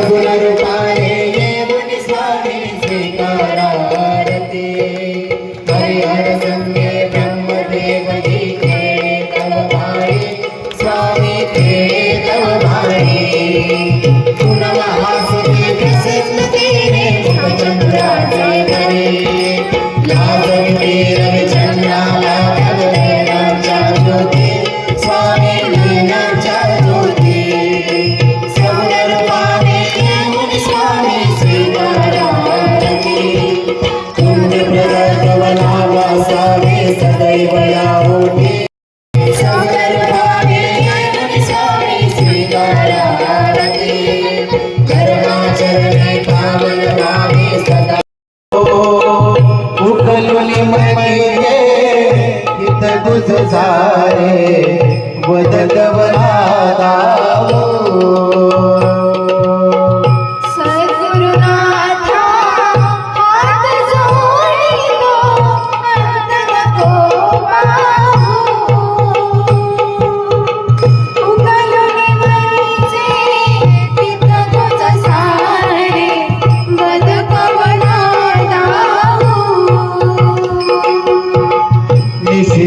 Thank you. उकलुली मनीये हित गुज सारे वदत वनादा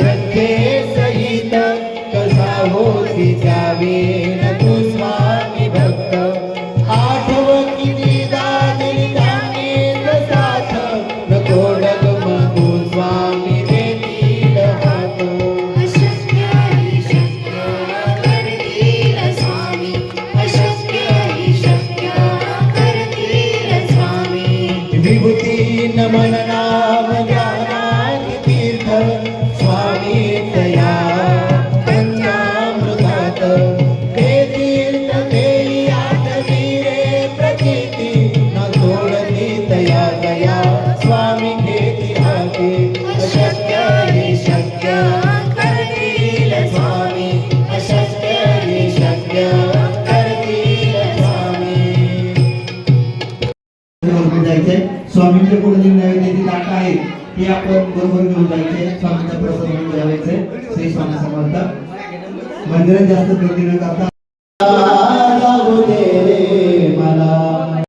Thank you. की आपण बरोबर घेऊन जायचे. स्वामीच्या प्रसाद घेऊन जायचे. श्री स्वामी समर्थ. मंदिरात जास्त गर्दी न करता